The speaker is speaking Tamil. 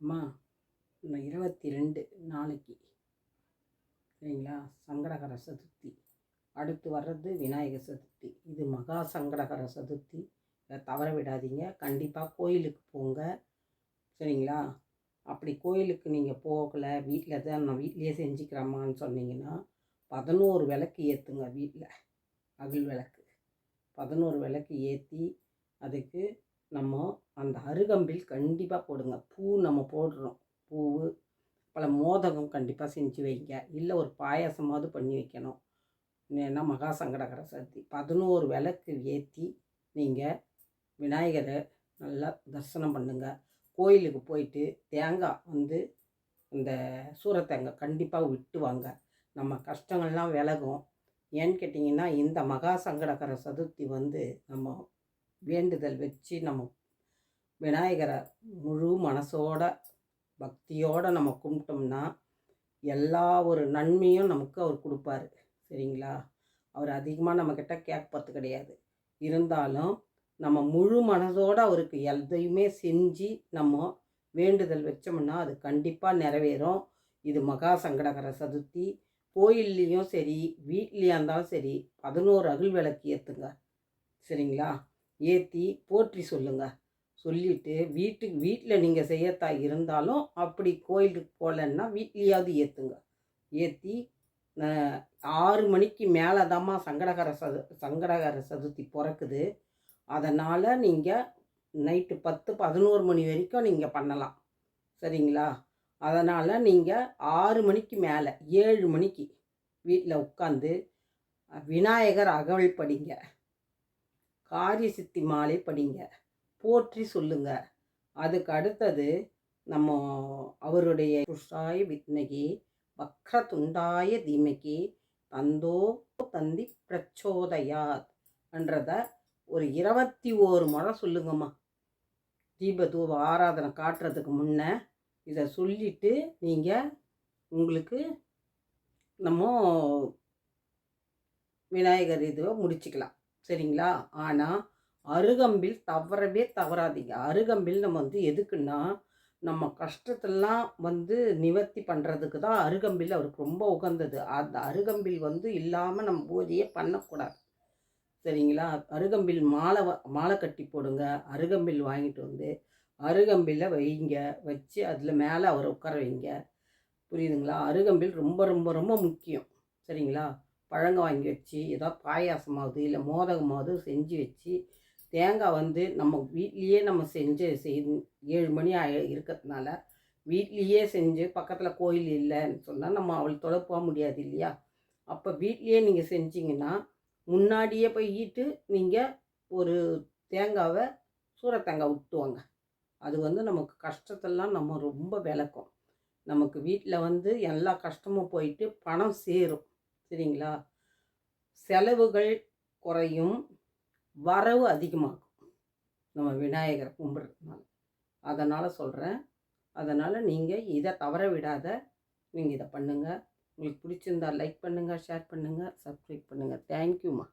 அம்மா இன்னும் இருபத்தி ரெண்டு நாளைக்கு. சரிங்களா? சங்கடகர சதுர்த்தி. அடுத்து வர்றது விநாயகர் சதுர்த்தி. இது மகா சங்கடகர சதுர்த்தி. இதை தவற விடாதீங்க. கண்டிப்பாக கோயிலுக்கு போங்க. சரிங்களா? அப்படி கோயிலுக்கு நீங்கள் போகலை வீட்டில் தான் நான் வீட்லேயே செஞ்சுக்கிறேம்மான்னு சொன்னீங்கன்னா பதினோரு விளக்கு ஏற்றுங்க வீட்டில் அகில் விளக்கு. பதினோரு விளக்கு ஏற்றி அதுக்கு நம்ம அந்த அருகம்பில் கண்டிப்பாக போடுங்க. பூ நம்ம போடுறோம். பூவு பல மோதகம் கண்டிப்பாக செஞ்சு வைங்க. இல்லை ஒரு பாயாசமாவது பண்ணி வைக்கணும். ஏன்னா மகா சங்கடகர சதுர்த்தி பதினோரு விளக்கு ஏற்றி நீங்கள் விநாயகரை நல்லா தரிசனம் பண்ணுங்கள் கோயிலுக்கு போயிட்டு தேங்காய் வந்து இந்த சூரத்தேங்காய் கண்டிப்பாக விட்டுவாங்க நம்ம கஷ்டங்கள்லாம் விலகும். ஏன்னு கேட்டிங்கன்னா இந்த மகா சங்கடகர சதுர்த்தி வந்து நம்ம வேண்டுதல் வச்சு நம்ம விநாயகரை முழு மனசோட பக்தியோடு நம்ம கும்பிட்டோம்னா எல்லா ஒரு நன்மையும் நமக்கு அவர் கொடுப்பாரு. சரிங்களா? அவர் அதிகமாக நம்மக்கிட்ட கேட்பது கிடையாது. இருந்தாலும் நம்ம முழு மனதோடு அவருக்கு எதையுமே செஞ்சு நம்ம வேண்டுதல் வச்சோம்னா அது கண்டிப்பாக நிறைவேறும். இது மகா சங்கடகர சதுர்த்தி. கோயில்லையும் சரி வீட்லேயா இருந்தாலும் சரி பதினோரு அகல் விளக்கு ஏற்றுங்க சரிங்களா? ஏற்றி போற்றி சொல்லுங்கள் சொல்லிவிட்டு வீட்டுக்கு வீட்டில் நீங்கள் செய்யத்தா இருந்தாலும் அப்படி கோயிலுக்கு போகலன்னா வீட்லேயாவது ஏற்றுங்க ஏற்றி ஆறு மணிக்கு மேலே தாம்மா சங்கடகர சது சங்கடகர சதுர்த்தி பிறக்குது. அதனால் நீங்கள் நைட்டு பத்து பதினோரு மணி வரைக்கும் நீங்கள் பண்ணலாம். சரிங்களா? அதனால் நீங்கள் ஆறு மணிக்கு மேலே ஏழு மணிக்கு வீட்டில் உட்காந்து விநாயகர் அகவல் படிங்க. காரிய சித்தி மாலை படிங்க. போற்றி சொல்லுங்க. அதுக்கு அடுத்தது நம்ம அவருடைய புஷாய வித்மகி வக்ரதுண்டாய தீமகி தந்தோ தந்தி பிரச்சோதயாத் என்றத ஒரு இருபத்தி ஓரு முறை சொல்லுங்கம்மா. தீப ஆராதனை காட்டுறதுக்கு முன்னே இதை சொல்லிவிட்டு நீங்கள் உங்களுக்கு நம்ம விநாயகர் இதுவை முடிச்சுக்கலாம். சரிங்களா? ஆனால் அருகம்பில் தவறவே தவறாதீங்க. அருகம்பில் நம்ம வந்து எதுக்குன்னா நம்ம கஷ்டத்தெல்லாம் வந்து நிவர்த்தி பண்ணுறதுக்கு தான் அருகம்பில் அவருக்கு ரொம்ப உகந்தது. அந்த அருகம்பில் வந்து இல்லாமல் நம்ம பூஜையே பண்ணக்கூடாது. சரிங்களா? அருகம்பில் மாலை மாலை கட்டி போடுங்க. அருகம்பில் வாங்கிட்டு வந்து அருகம்பில் வைங்க. வச்சு அதில் மேலே அவரை உட்கார வைங்க. புரியுதுங்களா? அருகம்பில் ரொம்ப ரொம்ப ரொம்ப முக்கியம். சரிங்களா? பழங்க வாங்கி வச்சு ஏதோ பாயாசமாவது இல்லை மோதகமாவது செஞ்சு வச்சு தேங்காய் வந்து நம்ம வீட்லேயே நம்ம செஞ்சு செய் ஏழு மணி ஆகி இருக்கிறதுனால வீட்லேயே செஞ்சு பக்கத்தில் கோயில் இல்லைன்னு சொன்னால் நம்ம அவள் தொலை போக முடியாது இல்லையா? அப்போ வீட்லேயே நீங்கள் செஞ்சிங்கன்னா முன்னாடியே போயிட்டு நீங்கள் ஒரு தேங்காவை சூரத்தேங்காய் விட்டுவாங்க அது வந்து நமக்கு கஷ்டத்தெல்லாம் நம்ம ரொம்ப விளக்கும். நமக்கு வீட்டில் வந்து எல்லா கஷ்டமும் போயிட்டு பணம் சேரும். சரிங்களா? செலவுகள் குறையும். வரவு அதிகமாகும். நம்ம விநாயகரை கும்பிட்றதுனால. அதனால் சொல்கிறேன் அதனால் நீங்கள் இதை தவற விடாத. நீங்கள் இதை பண்ணுங்கள் உங்களுக்கு பிடிச்சிருந்தா லைக் பண்ணுங்கள் ஷேர் பண்ணுங்கள் சப்ஸ்கிரைப் பண்ணுங்கள் தேங்க்யூம்மா